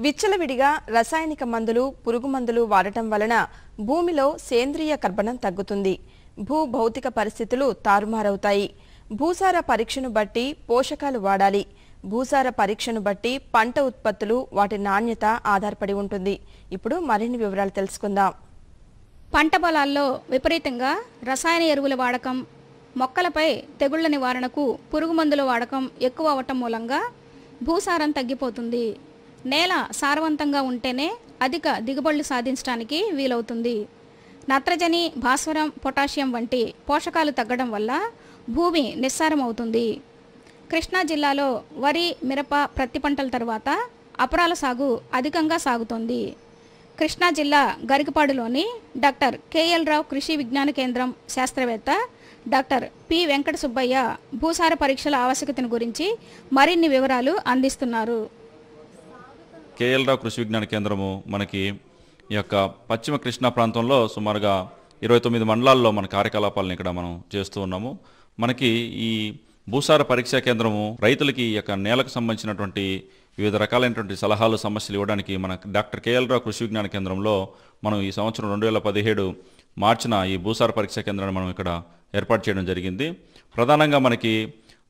విచ్చలవిడిగా రసాయనిక మందులు పురుగు మందులు వాడటం వలన భూమిలో సేంద్రియ కర్బనం తగ్గుతుంది. భూ భౌతిక పరిస్థితులు తారుమారవుతాయి. భూసార పరీక్షను బట్టి పోషకాలు వాడాలి. భూసార పరీక్షను బట్టి పంట ఉత్పత్తులు వాటి నాణ్యత ఆధారపడి ఉంటుంది. ఇప్పుడు మరిన్ని వివరాలు తెలుసుకుందాం. పంట పొలాల్లో విపరీతంగా రసాయన ఎరువుల వాడకం మొక్కలపై తెగుళ్ళ నివారణకు పురుగు మందుల వాడకం ఎక్కువ అవటం మూలంగా భూసారం తగ్గిపోతుంది. నేల సారవంతంగా ఉంటేనే అధిక దిగుబడులు సాధించడానికి వీలవుతుంది. నత్రజని భాస్వరం పొటాషియం వంటి పోషకాలు తగ్గడం వల్ల భూమి నిస్సారం అవుతుంది కృష్ణా జిల్లాలో వరి మిరప ప్రత్తి పంటల తర్వాత అపరాల సాగు అధికంగా సాగుతోంది. కృష్ణా జిల్లా గరికపాడులోని డాక్టర్ కేఎల్ రావు కృషి విజ్ఞాన కేంద్రం శాస్త్రవేత్త డాక్టర్ పి వెంకట సుబ్బయ్య భూసార పరీక్షల ఆవశ్యకతను గురించి మరిన్ని వివరాలు అందిస్తున్నారు. కేఎల్ రావు కృషి విజ్ఞాన కేంద్రము మనకి ఈ యొక్క పశ్చిమ కృష్ణా ప్రాంతంలో సుమారుగా ఇరవై తొమ్మిది మండలాల్లో మన కార్యకలాపాలను ఇక్కడ మనం చేస్తూ ఉన్నాము. మనకి ఈ భూసార పరీక్షా కేంద్రము రైతులకి ఈ యొక్క నేలకు సంబంధించినటువంటి వివిధ రకాలైనటువంటి సలహాలు సమస్యలు ఇవ్వడానికి మన డాక్టర్ కేఎల్ రావు కృషి విజ్ఞాన కేంద్రంలో మనం ఈ సంవత్సరం రెండు వేల పదిహేడు మార్చిన ఈ భూసార పరీక్షా కేంద్రాన్ని మనం ఇక్కడ ఏర్పాటు చేయడం జరిగింది. ప్రధానంగా మనకి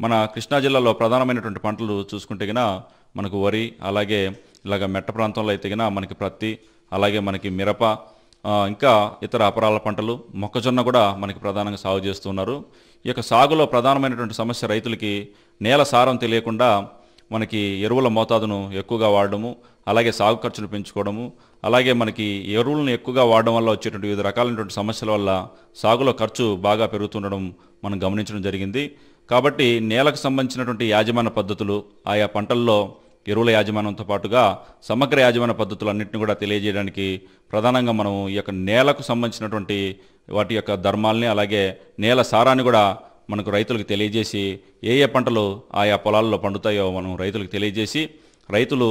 మన కృష్ణా జిల్లాలో ప్రధానమైనటువంటి పంటలు చూసుకుంటే కనుక మనకు వరి అలాగే ఇలాగ మెట్ట ప్రాంతంలో అయితే కనుక మనకి ప్రత్తి అలాగే మనకి మిరప ఇంకా ఇతర అపరాల పంటలు మొక్కజొన్న కూడా మనకి ప్రధానంగా సాగు చేస్తున్నారు ఈ యొక్క సాగులో ప్రధానమైనటువంటి సమస్య రైతులకి నేల సారం తెలియకుండా మనకి ఎరువుల మోతాదును ఎక్కువగా వాడడము అలాగే సాగు ఖర్చులు పెంచుకోవడము అలాగే మనకి ఎరువులను ఎక్కువగా వాడడం వల్ల వచ్చేటువంటి వివిధ రకాలైనటువంటి సమస్యల వల్ల సాగులో ఖర్చు బాగా పెరుగుతుండడం మనం గమనించడం జరిగింది. కాబట్టి నేలకు సంబంధించినటువంటి యాజమాన్య పద్ధతులు ఆయా పంటల్లో ఎరువుల యాజమాన్యంతో పాటుగా సమగ్ర యాజమాన్య పద్ధతులన్నింటినీ కూడా తెలియజేయడానికి ప్రధానంగా మనం ఈ యొక్క నేలకు సంబంధించినటువంటి వాటి యొక్క ధర్మాల్ని అలాగే నేల సారాన్ని కూడా మనకు రైతులకు తెలియజేసి ఏ ఏ పంటలు ఆయా పొలాల్లో పండుతాయో మనం రైతులకు తెలియజేసి రైతులు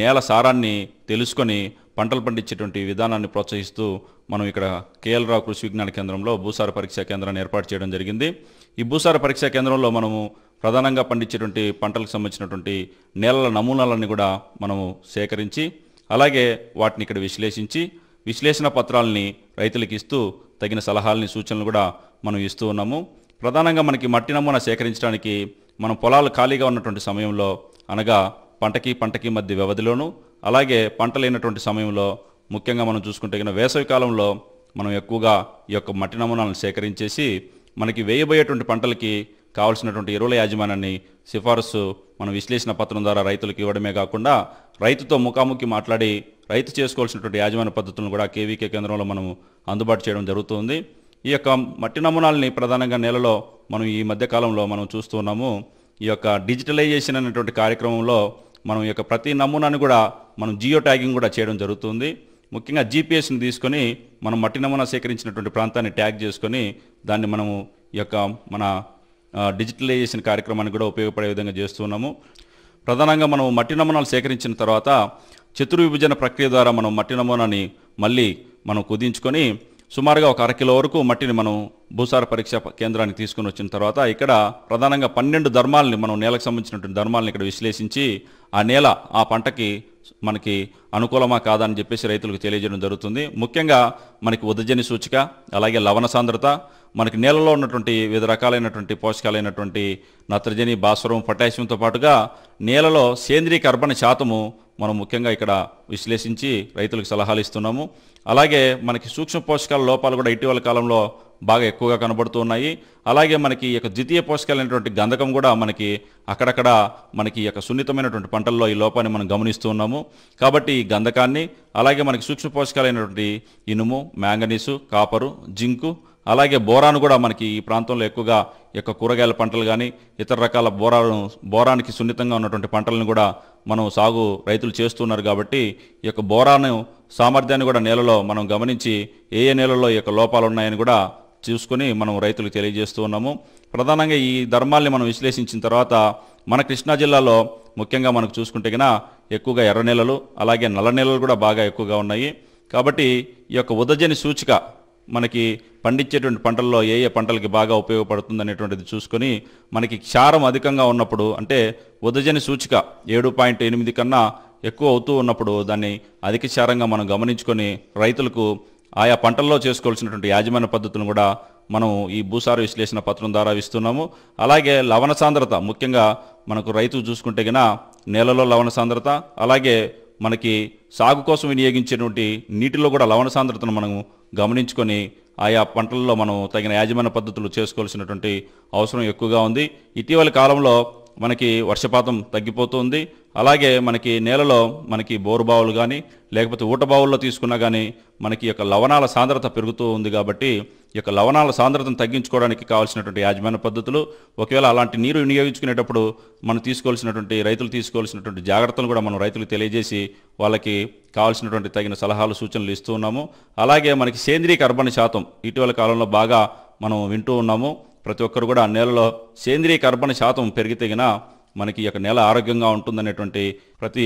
నేల సారాన్ని తెలుసుకొని పంటలు పండించేటువంటి విధానాన్ని ప్రోత్సహిస్తూ మనం ఇక్కడ కేఎల్ రావు కృషి విజ్ఞాన కేంద్రంలో భూసార పరీక్షా కేంద్రాన్ని ఏర్పాటు చేయడం జరిగింది. ఈ భూసార పరీక్షా కేంద్రంలో మనము ప్రధానంగా పండించేటువంటి పంటలకు సంబంధించినటువంటి నేలల నమూనాలన్నీ కూడా మనము సేకరించి అలాగే వాటిని ఇక్కడ విశ్లేషించి విశ్లేషణ పత్రాలని రైతులకు ఇస్తూ తగిన సలహాలని సూచనలు కూడా మనం ఇస్తూ ఉన్నాము. ప్రధానంగా మనకి మట్టి నమూనా సేకరించడానికి మనం పొలాలు ఖాళీగా ఉన్నటువంటి సమయంలో అనగా పంటకి పంటకి మధ్య వ్యవధిలోను అలాగే పంట లేనటువంటి సమయంలో ముఖ్యంగా మనం చూసుకుంటే కనుక వేసవి కాలంలో మనం ఎక్కువగా ఈ యొక్క మట్టి నమూనాలను సేకరించేసి మనకి వేయబోయేటువంటి పంటలకి కావాల్సినటువంటి ఎరువుల యాజమాన్యాన్ని సిఫారసు మనం విశ్లేషణ పత్రం ద్వారా రైతులకు ఇవ్వడమే కాకుండా రైతుతో ముఖాముఖి మాట్లాడి రైతు చేసుకోవాల్సినటువంటి యాజమాన్య పద్ధతులను కూడా కేవీకే కేంద్రంలో మనం అందుబాటు చేయడం జరుగుతుంది. ఈ యొక్క మట్టి నమూనాలని ప్రధానంగా నేలలో మనం ఈ మధ్యకాలంలో మనం చూస్తున్నాము ఈ యొక్క డిజిటలైజేషన్ అనేటువంటి కార్యక్రమంలో మనం ఈ యొక్క ప్రతి నమూనాను కూడా మనం జియో ట్యాగింగ్ కూడా చేయడం జరుగుతుంది. ముఖ్యంగా జీపీఎస్ని తీసుకొని మనం మట్టి నమూనా సేకరించినటువంటి ప్రాంతాన్ని ట్యాగ్ చేసుకొని దాన్ని మనము ఈ యొక్క మన డిజిటలైజేషన్ కార్యక్రమాన్ని కూడా ఉపయోగపడే విధంగా చేస్తున్నాము. ప్రధానంగా మనం మట్టి నమూనాలు సేకరించిన తర్వాత చతుర్విభజన ప్రక్రియ ద్వారా మనం మట్టి నమూనాని మళ్ళీ మనం కుదించుకొని సుమారుగా ఒక అరకిలో వరకు మట్టిని మనం భూసార పరీక్ష కేంద్రానికి తీసుకొని వచ్చిన తర్వాత ఇక్కడ ప్రధానంగా పన్నెండు ధర్మాలని మనం నేలకు సంబంధించినటువంటి ధర్మాలను ఇక్కడ విశ్లేషించి ఆ నేల ఆ పంటకి మనకి అనుకూలమా కాదా అని చెప్పేసి రైతులకు తెలియజేయడం జరుగుతుంది. ముఖ్యంగా మనకి ఉదజని సూచిక అలాగే లవణ సాంద్రత మనకి నేలలో ఉన్నటువంటి వివిధ రకాలైనటువంటి పోషకాలైనటువంటి నత్రజని భాస్వరం పొటాషియంతో పాటుగా నేలలో సేంద్రీయ కర్బన శాతము మనం ముఖ్యంగా ఇక్కడ విశ్లేషించి రైతులకు సలహాలు ఇస్తున్నాము. అలాగే మనకి సూక్ష్మ పోషకాల లోపాలు కూడా ఇటీవల కాలంలో బాగా ఎక్కువగా కనబడుతూ ఉన్నాయి. అలాగే మనకి ఈ యొక్క ద్వితీయ పోషకాలైనటువంటి గంధకం కూడా మనకి అక్కడక్కడ మనకి ఈ యొక్క సున్నితమైనటువంటి పంటల్లో ఈ లోపాన్ని మనం గమనిస్తూ ఉన్నాము. కాబట్టి ఈ గంధకాన్ని అలాగే మనకి సూక్ష్మ పోషకాలైనటువంటి ఇనుము మ్యాంగనీసు కాపరు జింకు అలాగే బోరాను కూడా మనకి ఈ ప్రాంతంలో ఎక్కువగా యొక్క కూరగాయల పంటలు కానీ ఇతర రకాల బోరాను బోరానికి సున్నితంగా ఉన్నటువంటి పంటలను కూడా మనం సాగు రైతులు చేస్తున్నారు కాబట్టి ఈ యొక్క బోరాను సామర్థ్యాన్ని కూడా నేలలో మనం గమనించి ఏ ఏ నేలల్లో ఈ యొక్క లోపాలు ఉన్నాయని కూడా చూసుకొని మనం రైతులకు తెలియజేస్తూ ఉన్నాము. ప్రధానంగా ఈ ధర్మాల్ని మనం విశ్లేషించిన తర్వాత మన కృష్ణా జిల్లాలో ముఖ్యంగా మనకు చూసుకుంటే కన్నా ఎక్కువగా ఎర్ర నేలలు అలాగే నల్ల నేలలు కూడా బాగా ఎక్కువగా ఉన్నాయి. కాబట్టి ఈ యొక్క ఉదజని సూచిక మనకి పండించేటువంటి పంటల్లో ఏ ఏ పంటలకి బాగా ఉపయోగపడుతుంది అనేటువంటిది చూసుకొని మనకి క్షారం అధికంగా ఉన్నప్పుడు అంటే ఉదజని సూచిక ఏడు పాయింట్ ఎనిమిది కన్నా ఎక్కువ అవుతూ ఉన్నప్పుడు దాన్ని అధిక క్షారంగా మనం గమనించుకొని రైతులకు ఆయా పంటల్లో చేసుకోవాల్సినటువంటి యాజమాన్య పద్ధతులను కూడా మనం ఈ భూసార విశ్లేషణ పత్రం ద్వారా ఇస్తున్నాము. అలాగే లవణ సాంద్రత ముఖ్యంగా మనకు రైతు చూసుకుంటే గన నేలలో లవణ సాంద్రత అలాగే మనకి సాగు కోసం వినియోగించేటువంటి నీటిలో కూడా లవణ సాంద్రతను మనము గమనించుకొని ఆయా పంటల్లో మనం తగిన యాజమాన్య పద్ధతులు చేసుకోవాల్సినటువంటి అవసరం ఎక్కువగా ఉంది. ఇటీవల కాలంలో మనకి వర్షపాతం తగ్గిపోతుంది. అలాగే మనకి నేలలో మనకి బోరుబావులు కానీ లేకపోతే ఊటబావుల్లో తీసుకున్నా కానీ మనకి యొక్క లవణాల సాంద్రత పెరుగుతూ ఉంది కాబట్టి ఈ యొక్క లవణాల సాంద్రతను తగ్గించుకోవడానికి కావాల్సినటువంటి యాజమాన్య పద్ధతులు ఒకవేళ అలాంటి నీరు వినియోగించుకునేటప్పుడు మనం తీసుకోవాల్సినటువంటి రైతులు తీసుకోవాల్సినటువంటి జాగ్రత్తలు కూడా మనం రైతులకు తెలియజేసి వాళ్ళకి కావాల్సినటువంటి తగిన సలహాలు సూచనలు ఇస్తూ ఉన్నాము. అలాగే మనకి సేంద్రీయ కర్బన శాతం ఇటీవల కాలంలో బాగా మనం వింటూ ఉన్నాము. ప్రతి ఒక్కరు కూడా నేలలో సేంద్రీయ కర్బన శాతం పెరిగితే మనకి ఈ యొక్క నేల ఆరోగ్యంగా ఉంటుందనేటువంటి ప్రతి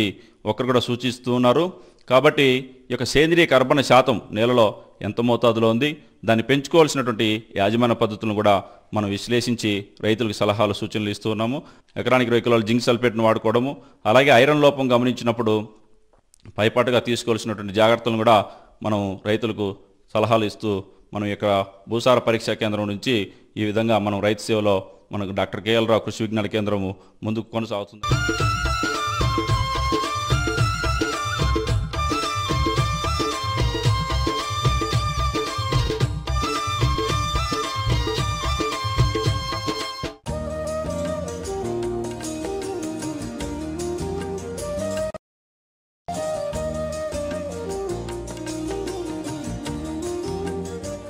ఒక్కరు కూడా సూచిస్తూ ఉన్నారు. కాబట్టి ఈ యొక్క సేంద్రీయ కర్బన శాతం నేలలో ఎంత మోతాదులో ఉంది? దాన్ని పెంచుకోవాల్సినటువంటి యాజమాన్య పద్ధతులను కూడా మనం విశ్లేషించి రైతులకు సలహాలు సూచనలు ఇస్తూ ఉన్నాము. ఎకరానికి ఇరవై కిలోల జింక్ సల్ఫేట్ను వాడుకోవడము అలాగే ఐరన్ లోపం గమనించినప్పుడు పైపాటుగా తీసుకోవాల్సినటువంటి జాగ్రత్తలను కూడా మనం రైతులకు సలహాలు ఇస్తూ మనం ఇక్కడ భూసార పరీక్షా కేంద్రం నుంచి ఈ విధంగా మనం రైతు సేవలో మనకు డాక్టర్ కేఎల్ రావు కృషి విజ్ఞాన కేంద్రము ముందుకు కొనసాగుతుంది.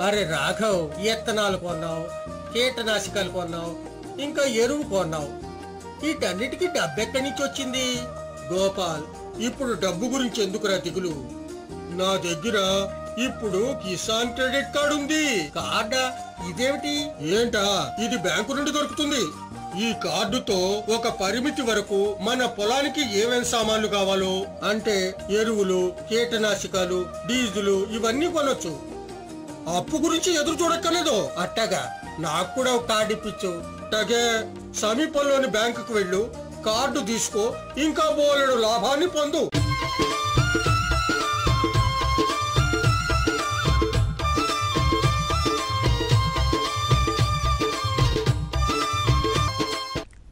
అరే రాఘవ్ విత్తనాలు కొన్నావు. కీటనాశకాలు కొన్నావు ఇంకా ఎరువు కొన్నావు. వీటన్నిటికీ డబ్బు ఎక్కడి నుంచి వచ్చింది? గోపాల్ ఇప్పుడు డబ్బు గురించి ఎందుకురా దిగులు? నా దగ్గర ఇప్పుడు కిసాన్ క్రెడిట్ కార్డు ఉంది. కార్డా? ఇదేమిటి? ఏంటా? ఇది బ్యాంకు నుండి దొరుకుతుంది. ఈ కార్డుతో ఒక పరిమితి వరకు మన పొలానికి ఏమేం సామాన్లు కావాలో అంటే ఎరువులు కీటనాశకాలు డీజిలు ఇవన్నీ కొనొచ్చు. అప్పు గురించి ఎదురు చూడక్కర్లేదు. అట్టగా నాకు కూడా ఒక కార్డు ఇప్పించు. అట్టగే సమీపంలోని బ్యాంకుకు వెళ్ళు. కార్డు తీసుకో. ఇంకా బోలెడు లాభాన్ని పొందు.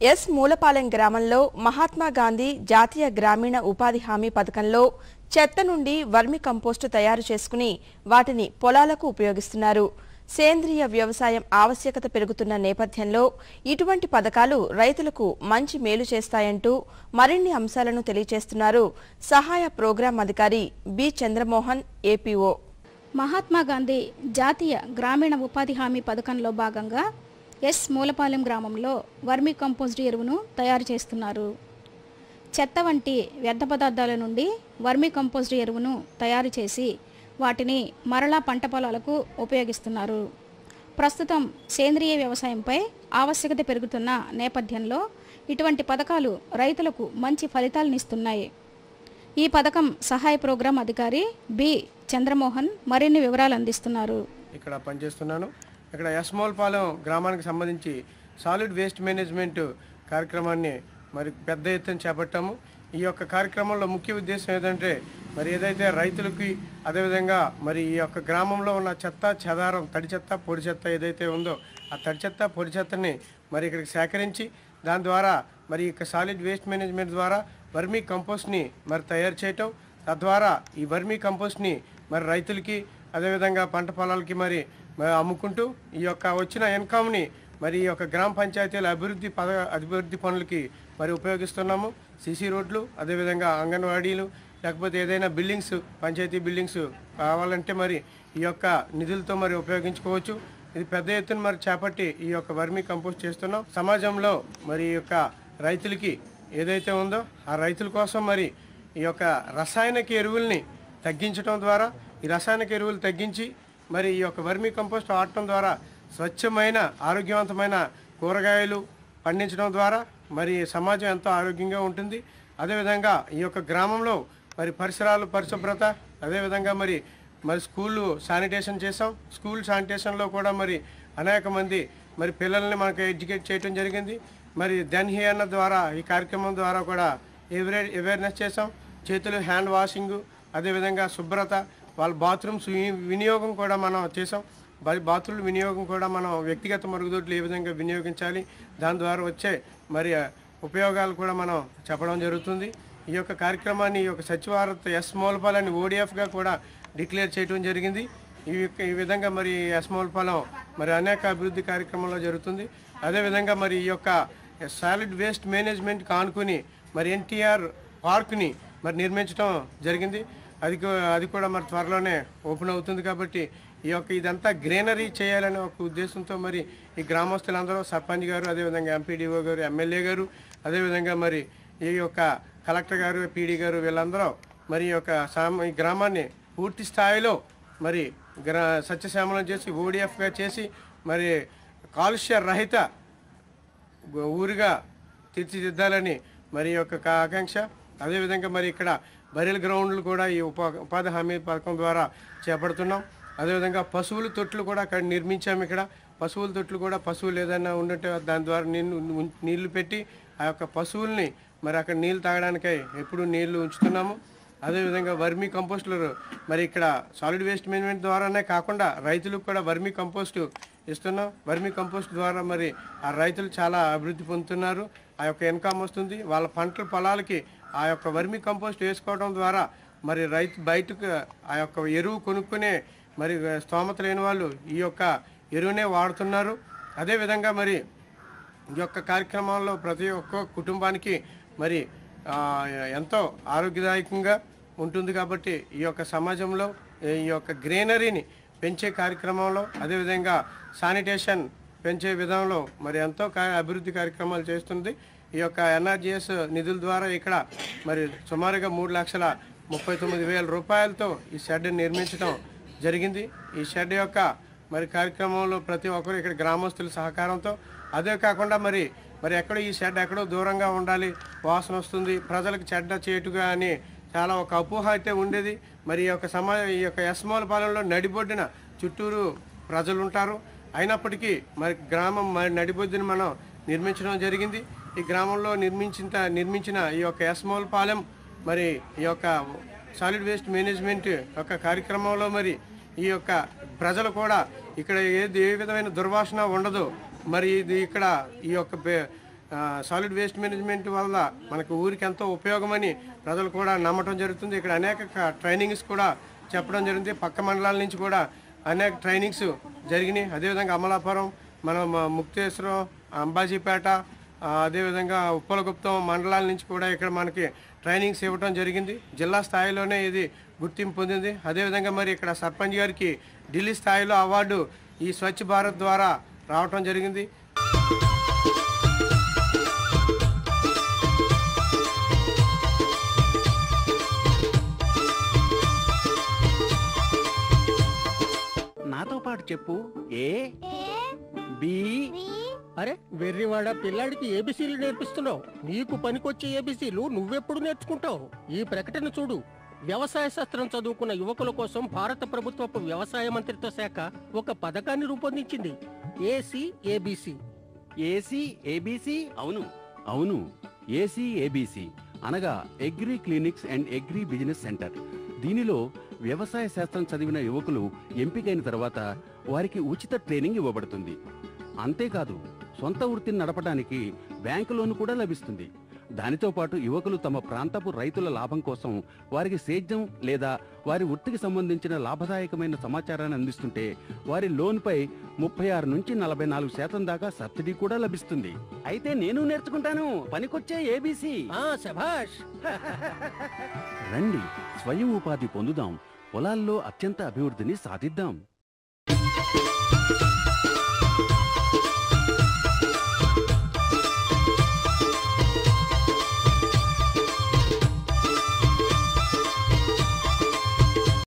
ఎస్ మూలపాలెం గ్రామంలో మహాత్మా గాంధీ జాతీయ గ్రామీణ ఉపాధి హామీ పథకంలో చెత్త నుండి వర్మి కంపోస్టు తయారు చేసుకుని వాటిని పొలాలకు ఉపయోగిస్తున్నారు. సేంద్రియ వ్యవసాయం ఆవశ్యకత పెరుగుతున్న నేపథ్యంలో ఇటువంటి పథకాలు రైతులకు మంచి మేలు చేస్తాయంటూ మరిన్ని అంశాలను తెలియజేస్తున్నారు సహాయ ప్రోగ్రాం అధికారి బి చంద్రమోహన్ ఏపీఓ. మహాత్మాగాంధీ జాతీయ గ్రామీణ ఉపాధి హామీ పథకంలో భాగంగా ఎస్ మూలపాలెం గ్రామంలో వర్మీ కంపోస్ట్ ఎరువును తయారు చేస్తున్నారు. చెత్త వంటి వ్యర్థ పదార్థాల నుండి వర్మీ కంపోస్ట్ ఎరువును తయారు చేసి వాటిని మరలా పంట పొలాలకు ఉపయోగిస్తున్నారు. ప్రస్తుతం సేంద్రియ వ్యవసాయంపై ఆవశ్యకత పెరుగుతున్న నేపథ్యంలో ఇటువంటి పథకాలు రైతులకు మంచి ఫలితాలనిస్తున్నాయి ఈ పథకం సహాయ ప్రోగ్రాం అధికారి బి. చంద్రమోహన్ మరిన్ని వివరాలు అందిస్తున్నారు. ఇక్కడ పనిచేస్తున్నాను. ఇక్కడ యస్మోల్పాలెం గ్రామానికి సంబంధించి సాలిడ్ వేస్ట్ మేనేజ్మెంట్ కార్యక్రమాన్ని మరి పెద్ద ఎత్తున చేపట్టాము. ఈ యొక్క కార్యక్రమంలో ముఖ్య ఉద్దేశం ఏంటంటే మరి ఏదైతే రైతులకి అదేవిధంగా మరి ఈ యొక్క గ్రామంలో ఉన్న చెత్త చెదారం తడి చెత్త పొడి చెత్త ఏదైతే ఉందో ఆ తడి చెత్త పొడి చెత్తని మరి ఇక్కడికి సేకరించి దాని ద్వారా మరి యొక్క సాలిడ్ వేస్ట్ మేనేజ్మెంట్ ద్వారా వర్మీ కంపోస్ట్ని మరి తయారు చేయటం తద్వారా ఈ వర్మీ కంపోస్ట్ని మరి రైతులకి అదేవిధంగా పంట పొలాలకి మరి మరి అమ్ముకుంటూ ఈ యొక్క వచ్చిన ఇన్కమ్ని మరి ఈ యొక్క గ్రామ పంచాయతీల అభివృద్ధి పద అభివృద్ధి పనులకి మరి ఉపయోగిస్తున్నాము. సీసీ రోడ్లు అదేవిధంగా అంగన్వాడీలు లేకపోతే ఏదైనా బిల్డింగ్స్ పంచాయతీ బిల్డింగ్స్ కావాలంటే మరి ఈ యొక్క నిధులతో మరి ఉపయోగించుకోవచ్చు. ఇది పెద్ద ఎత్తున మరి చేపట్టి ఈ యొక్క వర్మీ కంపోస్ట్ చేస్తున్నాం. సమాజంలో మరి ఈ యొక్క రైతులకి ఏదైతే ఉందో ఆ రైతుల కోసం మరి ఈ యొక్క రసాయనిక ఎరువుల్ని తగ్గించడం ద్వారా ఈ రసాయనిక ఎరువులు తగ్గించి మరి ఈ యొక్క వర్మీ కంపోస్ట్ వాడటం ద్వారా స్వచ్ఛమైన ఆరోగ్యవంతమైన కూరగాయలు పండించడం ద్వారా మరి సమాజం ఎంతో ఆరోగ్యంగా ఉంటుంది. అదేవిధంగా ఈ యొక్క గ్రామంలో మరి పరిసరాలు పరిశుభ్రత అదేవిధంగా మరి మరి స్కూళ్ళు శానిటేషన్ చేసాం స్కూల్ శానిటేషన్లో కూడా మరి అనేక మంది మరి పిల్లల్ని మనకు ఎడ్యుకేట్ చేయడం జరిగింది. మరి దెన్హి ద్వారా ఈ కార్యక్రమం ద్వారా కూడా ఎవేర్ అవేర్నెస్ చేసాం చేతులు హ్యాండ్ వాషింగ్ అదేవిధంగా శుభ్రత వాళ్ళ బాత్రూమ్స్ వి- వినియోగం కూడా మనం చేసాం బాత్రూమ్ వినియోగం కూడా మనం వ్యక్తిగత మరుగుదొడ్లు ఏ విధంగా వినియోగించాలి దాని ద్వారా వచ్చే మరి ఉపయోగాలు కూడా మనం చెప్పడం జరుగుతుంది. ఈ యొక్క కార్యక్రమాన్ని ఈ యొక్క సచివారత్ ఎస్ మూలపాలని ఓడిఎఫ్గా కూడా డిక్లేర్ చేయడం జరిగింది. ఈ యొక్క- ఈ విధంగా మరి ఎస్ మూలపాలెం మరి అనేక అభివృద్ధి కార్యక్రమంలో జరుగుతుంది. అదేవిధంగా మరి ఈ యొక్క సాలిడ్ వేస్ట్ మేనేజ్మెంట్ కానుకొని మరి ఎన్టీఆర్ పార్క్ని మరి నిర్మించడం జరిగింది. అది అది కూడా మరి త్వరలోనే ఓపెన్ అవుతుంది కాబట్టి ఈ యొక్క ఇదంతా గ్రీనరీ చేయాలనే ఒక ఉద్దేశంతో మరి ఈ గ్రామస్తులందరూ సర్పంచ్ గారు అదేవిధంగా ఎంపీడీఓ గారు ఎమ్మెల్యే గారు అదేవిధంగా మరి ఈ యొక్క కలెక్టర్ గారు పీడీ గారు వీళ్ళందరూ మరి ఈ యొక్క ఈ గ్రామాన్ని పూర్తి స్థాయిలో మరి గ్రా సత్యశ్యామలం చేసి ఓడిఎఫ్గా చేసి మరి కాలుష్య రహిత ఊరిగా ఊరుగా తీర్చిదిద్దాలని మరి యొక్క ఆకాంక్ష. అదేవిధంగా మరి ఇక్కడ బరిల్ గ్రౌండ్లు కూడా ఈ ఉపా ఉపాధి హామీ పథకం ద్వారా చేపడుతున్నాం. అదేవిధంగా పశువుల తొట్లు కూడా అక్కడ నిర్మించాము ఇక్కడ. పశువుల తొట్లు కూడా పశువులు ఏదైనా ఉండుంటే దాని ద్వారా నీళ్ళు నీళ్ళు పెట్టి ఆ యొక్క పశువుల్ని మరి అక్కడ నీళ్ళు తాగడానికై ఎప్పుడు నీళ్ళు ఉంచుతున్నాము. అదేవిధంగా వర్మీ కంపోస్టులు మరి ఇక్కడ సాలిడ్ వేస్ట్ మేనేజ్మెంట్ ద్వారానే కాకుండా రైతులకు కూడా వర్మీ కంపోస్ట్ ఇస్తున్నాం. వర్మీ కంపోస్ట్ ద్వారా మరి ఆ రైతులు చాలా అభివృద్ధి పొందుతున్నారు. ఆ యొక్క ఇన్కమ్ వస్తుంది. వాళ్ళ పంటల పొలాలకి ఆ యొక్క వర్మీ కంపోస్ట్ వేసుకోవడం ద్వారా మరి రైతు బయటకు ఆ యొక్క ఎరువు కొనుక్కునే మరి స్తోమత లేని వాళ్ళు ఈ యొక్క ఎరువునే వాడుతున్నారు. అదేవిధంగా మరి ఈ యొక్క కార్యక్రమాల్లో ప్రతి ఒక్క కుటుంబానికి మరి ఎంతో ఆరోగ్యదాయకంగా ఉంటుంది కాబట్టి ఈ యొక్క సమాజంలో ఈ యొక్క గ్రీనరీని పెంచే కార్యక్రమంలో అదేవిధంగా శానిటేషన్ పెంచే విధంలో మరి ఎంతో అభివృద్ధి కార్యక్రమాలు చేస్తుంది. ఈ యొక్క ఎన్ఆర్జిఎస్ నిధుల ద్వారా ఇక్కడ మరి సుమారుగా మూడు లక్షల ముప్పై తొమ్మిది వేల రూపాయలతో ఈ షెడ్ నిర్మించడం జరిగింది. ఈ షెడ్ యొక్క మరి కార్యక్రమంలో ప్రతి ఒక్కరు ఇక్కడ గ్రామస్తుల సహకారంతో అదే కాకుండా మరి మరి ఎక్కడో ఈ షెడ్ ఎక్కడో దూరంగా ఉండాలి వాసన వస్తుంది ప్రజలకు చెడ్డ చేటుగా అని చాలా ఒక అపోహ అయితే ఉండేది. మరి ఈ యొక్క సమా ఈ యొక్క ఎస్మోల పాలెంలో నడిబొడ్డిన చుట్టూరు ప్రజలు ఉంటారు. అయినప్పటికీ మరి గ్రామం మరి నడిబొద్దుని మనం నిర్మించడం జరిగింది. ఈ గ్రామంలో నిర్మించిన నిర్మించిన ఈ యొక్క ఎస్మోల్ పాలెం మరి ఈ యొక్క సాలిడ్ వేస్ట్ మేనేజ్మెంట్ యొక్క కార్యక్రమంలో మరి ఈ యొక్క ప్రజలు కూడా ఇక్కడ ఏది ఏ విధమైన దుర్వాసన ఉండదు. మరి ఇది ఇక్కడ ఈ యొక్క సాలిడ్ వేస్ట్ మేనేజ్మెంట్ వల్ల మనకు ఊరికి ఎంతో ఉపయోగమని ప్రజలు కూడా నమ్మటం జరుగుతుంది. ఇక్కడ అనేక ట్రైనింగ్స్ కూడా చెప్పడం జరిగింది. పక్క మండలాల నుంచి కూడా అనేక ట్రైనింగ్స్ జరిగినాయి. అదేవిధంగా అమలాపురం మన ముక్తేశ్వరం అంబాజీపేట అదేవిధంగా ఉప్పలగుప్తం మండలాల నుంచి కూడా ఇక్కడ మనకి ట్రైనింగ్స్ ఇవ్వడం జరిగింది. జిల్లా స్థాయిలోనే ఇది గుర్తింపు పొందింది. అదేవిధంగా మరి ఇక్కడ సర్పంచ్ గారికి ఢిల్లీ స్థాయిలో అవార్డు ఈ స్వచ్ఛ భారత్ ద్వారా రావటం జరిగింది. నాతో పాటు చెప్పు. ఏ? బి? అరే వెర్రివాడ పిల్లాడికి ఏబిసీలు నేర్పిస్తున్నావు. నీకు పనికొచ్చే ఏబిసీలు నువ్వెప్పుడు నేర్చుకుంటావు? ఈ ప్రకటన చూడు. వ్యవసాయ శాస్త్రం చదువుకున్న యువకుల కోసం భారత ప్రభుత్వపు వ్యవసాయ మంత్రిత్వ శాఖ ఒక పథకాన్ని రూపొందించింది. AC ABC. AC ABC? అవును. అవును. ఏసీ ఏబిసి అనగా agri clinics and agri business centre. దీనిలో వ్యవసాయ శాస్త్రం చదివిన యువకులు ఎంపికైన తర్వాత వారికి ఉచిత ట్రైనింగ్ ఇవ్వబడుతుంది. అంతేకాదు సొంత వృత్తిని నడపడానికి బ్యాంకు లోన్ కూడా లభిస్తుంది. దానితో పాటు యువకులు తమ ప్రాంతపు రైతుల లాభం కోసం వారికి సేద్యం లేదా వారి వృత్తికి సంబంధించిన లాభదాయకమైన సమాచారాన్ని అందిస్తుంటే వారి లోన్పై ముప్పై ఆరు నుంచి నలభై నాలుగు శాతం దాకా సబ్సిడీ కూడా లభిస్తుంది. అయితే నేను నేర్చుకుంటాను. పనికొచ్చే ఏబీసీ ఆ శభాష్. రండి స్వయం ఉపాధి పొందుదాం. పొలాల్లో అత్యంత అభివృద్ధిని సాధిద్దాం.